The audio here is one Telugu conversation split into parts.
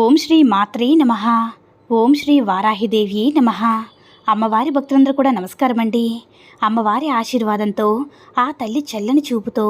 ఓం శ్రీ మాత్రే నమ. ఓం శ్రీ వారాహిదేవి నమ. అమ్మవారి భక్తులందరూ కూడా నమస్కారం అండి. అమ్మవారి ఆశీర్వాదంతో ఆ తల్లి చల్లని చూపుతో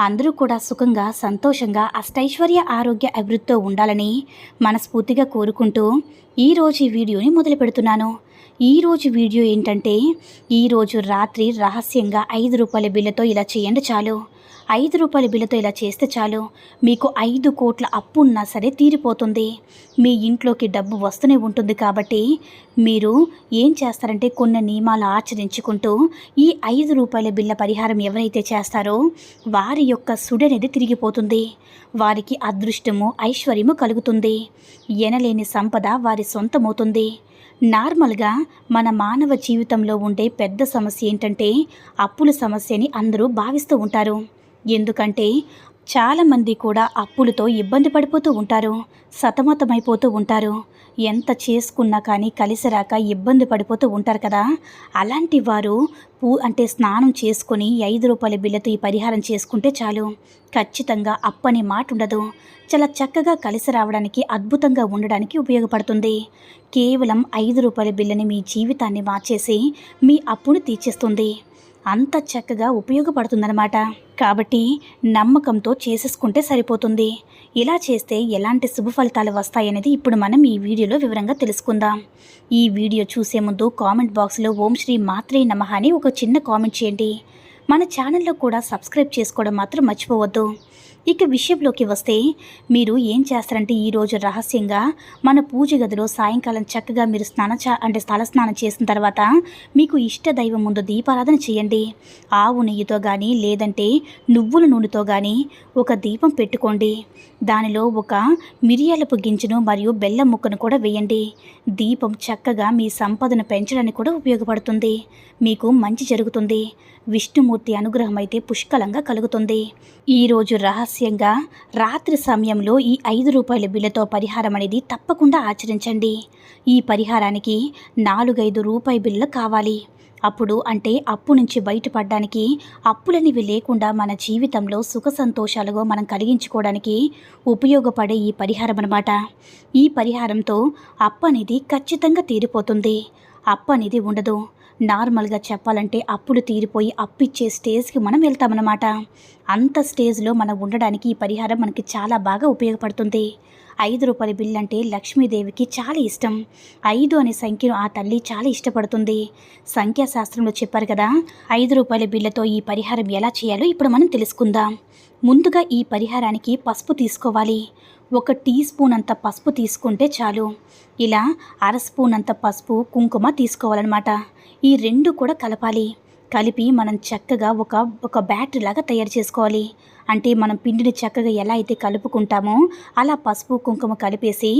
అందరూ కూడా సుఖంగా సంతోషంగా అష్టైశ్వర్య ఆరోగ్య అభివృద్ధితో ఉండాలని మనస్ఫూర్తిగా కోరుకుంటూ ఈరోజు ఈ వీడియోని మొదలు పెడుతున్నాను. ఈరోజు వీడియో ఏంటంటే ఈరోజు రాత్రి రహస్యంగా ఐదు రూపాయల బిల్లతో ఇలా చేయండి చాలు. ఐదు రూపాయల బిల్లుతో ఇలా చేస్తే చాలు. మీకు ఐదు కోట్ల అప్పు ఉన్నా సరే తీరిపోతుంది. మీ ఇంట్లోకి డబ్బు వస్తూనే ఉంటుంది కాబట్టి మీరు ఏం చేస్తారంటే కొన్ని నియమాలు ఆచరించుకుంటూ ఈ ఐదు రూపాయల బిల్ల పరిహారం ఎవరైతే చేస్తారో వారి యొక్క సుడి అనేది తిరిగిపోతుంది. వారికి అదృష్టము ఐశ్వర్యము కలుగుతుంది. ఎనలేని సంపద వారి సొంతమవుతుంది. నార్మల్గా మన మానవ జీవితంలో ఉండే పెద్ద సమస్య ఏంటంటే అప్పుల సమస్యని అందరూ భావిస్తూ ఉంటారు. ఎందుకంటే చాలామంది కూడా అప్పులతో ఇబ్బంది పడిపోతూ ఉంటారు సతమతమైపోతూ ఉంటారు. ఎంత చేసుకున్నా కానీ కలిసిరాక ఇబ్బంది పడిపోతూ ఉంటారు కదా. అలాంటి వారు పూ అంటే స్నానం చేసుకొని ఐదు రూపాయల బిల్లతో ఈ పరిహారం చేసుకుంటే చాలు. ఖచ్చితంగా అప్పని మాట ఉండదు చాలా చక్కగా కలిసి రావడానికి అద్భుతంగా ఉండడానికి ఉపయోగపడుతుంది. కేవలం ఐదు రూపాయల బిల్లని మీ జీవితాన్ని మార్చేసి మీ అప్పును తీర్చేస్తుంది. అంత చక్కగా ఉపయోగపడుతుందన్నమాట. కాబట్టి నమ్మకంతో చేసేసుకుంటే సరిపోతుంది. ఇలా చేస్తే ఎలాంటి శుభ ఫలితాలు వస్తాయనేది ఇప్పుడు మనం ఈ వీడియోలో వివరంగా తెలుసుకుందాం. ఈ వీడియో చూసే ముందు కామెంట్ బాక్స్లో ఓం శ్రీ మాత్రే నమః అని ఒక చిన్న కామెంట్ చేయండి. మన ఛానల్లో కూడా సబ్స్క్రైబ్ చేసుకోవడం మాత్రం మర్చిపోవద్దు. ఇక విషయంలోకి వస్తే మీరు ఏం చేస్తారంటే ఈరోజు రహస్యంగా మన పూజ గదిలో సాయంకాలం చక్కగా మీరు స్నాన అంటే స్థల స్నానం చేసిన తర్వాత మీకు ఇష్ట దైవం ముందు దీపారాధన చేయండి. ఆవు నెయ్యితో కానీ లేదంటే నువ్వుల నూనెతో కానీ ఒక దీపం పెట్టుకోండి. దానిలో ఒక మిరియాలపు గింజను మరియు బెల్లం ముక్కను కూడా వేయండి. దీపం చక్కగా మీ సంపదను పెంచడానికి కూడా ఉపయోగపడుతుంది. మీకు మంచి జరుగుతుంది. విష్ణుమూర్తి అనుగ్రహం అయితే పుష్కలంగా కలుగుతుంది. ఈరోజు రహస్యంగా రాత్రి సమయంలో ఈ ఐదు రూపాయల బిల్లుతో పరిహారం అనేది తప్పకుండా ఆచరించండి. ఈ పరిహారానికి నాలుగైదు రూపాయి బిల్లు కావాలి. అప్పుడు అంటే అప్పు నుంచి బయటపడడానికి అప్పులనివి లేకుండా మన జీవితంలో సుఖ సంతోషాలుగా మనం కలిగించుకోవడానికి ఉపయోగపడే ఈ పరిహారం అనమాట ఈ పరిహారంతో అప్పు అనేది ఖచ్చితంగా తీరిపోతుంది. అప్పు అనేది ఉండదు. నార్మల్గా చెప్పాలంటే అప్పులు తీరిపోయి అప్పిచ్చే స్టేజ్కి మనం వెళ్తామన్నమాట. అంత స్టేజ్లో మనం ఉండడానికి ఈ పరిహారం మనకి చాలా బాగా ఉపయోగపడుతుంది. ఐదు రూపాయల బిల్ అంటే లక్ష్మీదేవికి చాలా ఇష్టం. ఐదు అనే సంఖ్యను ఆ తల్లి చాలా ఇష్టపడుతుంది. సంఖ్యాశాస్త్రంలో చెప్పారు కదా ఐదు రూపాయల బిల్లతో ఈ పరిహారం ఎలా చేయాలో ఇప్పుడు మనం తెలుసుకుందాం. ముందుగా ఈ పరిహారానికి పసుపు తీసుకోవాలి. ఒక టీ స్పూన్ అంత పసుపు తీసుకుంటే చాలు. ఇలా అర స్పూన్ అంత పసుపు కుంకుమ తీసుకోవాలన్నమాట. ఈ రెండు కూడా కలపాలి. కలిపి మనం చక్కగా ఒక ఒక బ్యాటరీ లాగా తయారు చేసుకోవాలి. అంటే మనం పిండిని చక్కగా ఎలా అయితే కలుపుకుంటామో అలా పసుపు కుంకుమ కలిపేసి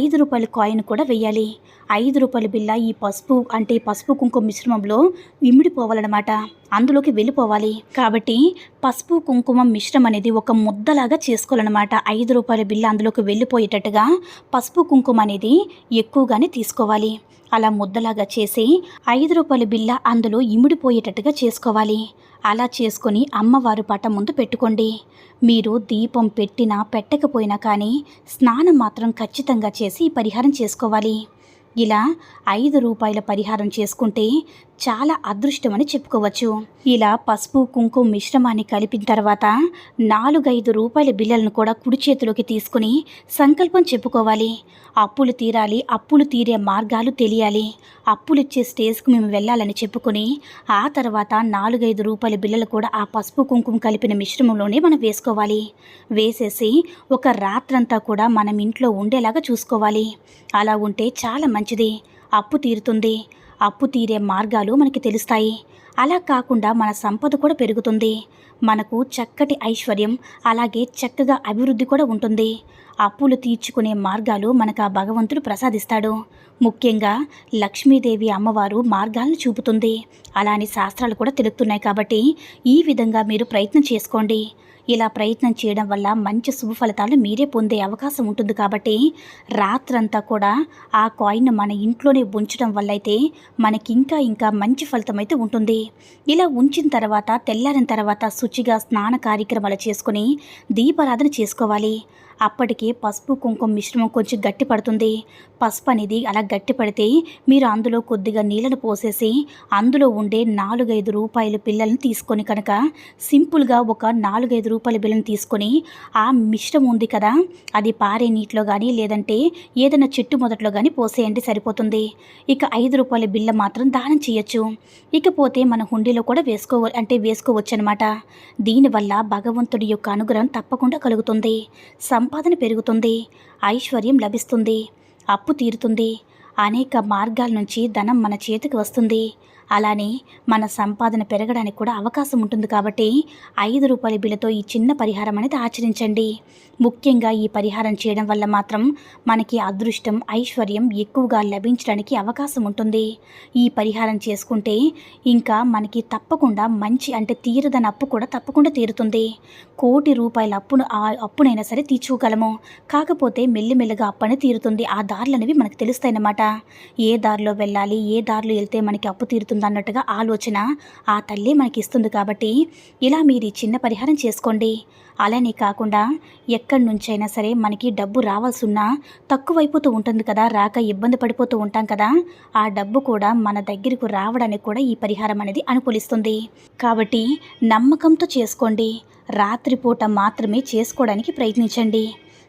ఐదు రూపాయల కాయిన్ కూడా వేయాలి ఐదు రూపాయల బిల్ల ఈ పసుపు అంటే పసుపు కుంకుమ మిశ్రమంలో ఇమిడిపోవాలన్నమాట. అందులోకి వెళ్ళిపోవాలి. కాబట్టి పసుపు కుంకుమ మిశ్రమం అనేది ఒక ముద్దలాగా చేసుకోవాలన్నమాట. ఐదు రూపాయల బిల్ల అందులోకి వెళ్ళిపోయేటట్టుగా పసుపు కుంకుమ అనేది ఎక్కువగానే తీసుకోవాలి. అలా ముద్దలాగా చేసి ఐదు రూపాయల బిల్ల అందులో ఇమిడిపోయేటట్టుగా చేసుకోవాలి. అలా చేసుకొని అమ్మవారు పట ముందు పెట్టుకోండి. మీరు దీపం పెట్టినా పెట్టకపోయినా కానీ స్నానం మాత్రం ఖచ్చితంగా చేసి పరిహారం చేసుకోవాలి. ఇలా ఐదు రూపాయల పరిహారం చేసుకుంటే చాలా అదృష్టమని చెప్పుకోవచ్చు. ఇలా పసుపు కుంకుమ మిశ్రమాన్ని కలిపిన తర్వాత నాలుగైదు రూపాయల బిల్లలను కూడా కుడి చేతిలోకి తీసుకుని సంకల్పం చెప్పుకోవాలి. అప్పులు తీరాలి అప్పులు తీరే మార్గాలు తెలియాలి. అప్పులు ఇచ్చే స్టేజ్కి మేము వెళ్ళాలని చెప్పుకొని ఆ తర్వాత నాలుగైదు రూపాయల బిల్లలు కూడా ఆ పసుపు కుంకుమ కలిపిన మిశ్రమంలోనే మనం వేసుకోవాలి. వేసేసి ఒక రాత్రంతా కూడా మనం ఇంట్లో ఉండేలాగా చూసుకోవాలి. అలా ఉంటే చాలా మంచి మంచిది. అప్పు తీరుతుంది. అప్పు తీరే మార్గాలు మనకి తెలుస్తాయి. అలా కాకుండా మన సంపద కూడా పెరుగుతుంది. మనకు చక్కటి ఐశ్వర్యం అలాగే చక్కగా అభివృద్ధి కూడా ఉంటుంది. అప్పులు తీర్చుకునే మార్గాలు మనకు ఆ భగవంతుడు ప్రసాదిస్తాడు. ముఖ్యంగా లక్ష్మీదేవి అమ్మవారు మార్గాలను చూపుతుంది. అలాని శాస్త్రాలు కూడా తెలుపుతున్నాయి కాబట్టి ఈ విధంగా మీరు ప్రయత్నం చేసుకోండి. ఇలా ప్రయత్నం చేయడం వల్ల మంచి శుభ ఫలితాలు మీరే పొందే అవకాశం ఉంటుంది కాబట్టి రాత్రంతా కూడా ఆ కాయిన్ మన ఇంట్లోనే ఉంచడం వల్ల అయితే మనకి ఇంకా ఇంకా మంచి ఫలితం అయితే ఉంటుంది. ఇలా ఉంచిన తర్వాత తెల్లారిన తర్వాత శుచిగా స్నాన కార్యక్రమాలు చేసుకుని దీపారాధన చేసుకోవాలి. అప్పటికే పసుపు కుంకుమ మిశ్రమం కొంచెం గట్టి పడుతుంది. పసుపు అనేది అలా గట్టి పడితే మీరు అందులో కొద్దిగా నీళ్ళను పోసేసి అందులో ఉండే నాలుగైదు రూపాయల పిల్లల్ని తీసుకొని కనుక సింపుల్గా ఒక నాలుగైదు రూపాయల బిల్లను తీసుకొని ఆ మిశ్రమం ఉంది కదా అది పారే నీటిలో కానీ లేదంటే ఏదైనా చెట్టు మొదట్లో కానీ పోసేయండి సరిపోతుంది. ఇక ఐదు రూపాయల బిల్ల మాత్రం దానం చేయొచ్చు. ఇకపోతే మన హుండీలో కూడా వేసుకో అంటే వేసుకోవచ్చు అనమాట దీనివల్ల భగవంతుడి యొక్క అనుగ్రహం తప్పకుండా కలుగుతుంది. సంపాదన పెరుగుతుంది ఐశ్వర్యం లభిస్తుంది అప్పు తీరుతుంది అనేక మార్గాల నుంచి ధనం మన చేతికి వస్తుంది. అలానే మన సంపాదన పెరగడానికి కూడా అవకాశం ఉంటుంది కాబట్టి ఐదు రూపాయల బిల్లతో ఈ చిన్న పరిహారం అనేది ఆచరించండి. ముఖ్యంగా ఈ పరిహారం చేయడం వల్ల మాత్రం మనకి అదృష్టం ఐశ్వర్యం ఎక్కువగా లభించడానికి అవకాశం ఉంటుంది. ఈ పరిహారం చేసుకుంటే ఇంకా మనకి తప్పకుండా మంచి అంటే తీరదని అప్పు కూడా తప్పకుండా తీరుతుంది. కోటి రూపాయల అప్పును ఆ అప్పునైనా సరే తీర్చుకోగలము. కాకపోతే మెల్లిమెల్లగా అప్పని తీరుతుంది. ఆ దారులు అనేవి మనకు తెలుస్తాయన్నమాట. ఏ దారిలో వెళ్ళాలి ఏ దారిలో వెళ్తే మనకి అప్పు తీరుతుంది అన్నట్టుగా ఆలోచన ఆ తల్లి మనకి ఇస్తుంది కాబట్టి ఇలా మీరు చిన్న పరిహారం చేసుకోండి. అలానే కాకుండా ఎక్కడి నుంచైనా సరే మనకి డబ్బు రావాల్సి ఉన్నా తక్కువైపోతూ ఉంటుంది కదా రాక ఇబ్బంది పడిపోతూ ఉంటాం కదా ఆ డబ్బు కూడా మన దగ్గరకు రావడానికి కూడా ఈ పరిహారం అనేది అనుకూలిస్తుంది. కాబట్టి నమ్మకంతో చేసుకోండి. రాత్రిపూట మాత్రమే చేసుకోవడానికి ప్రయత్నించండి.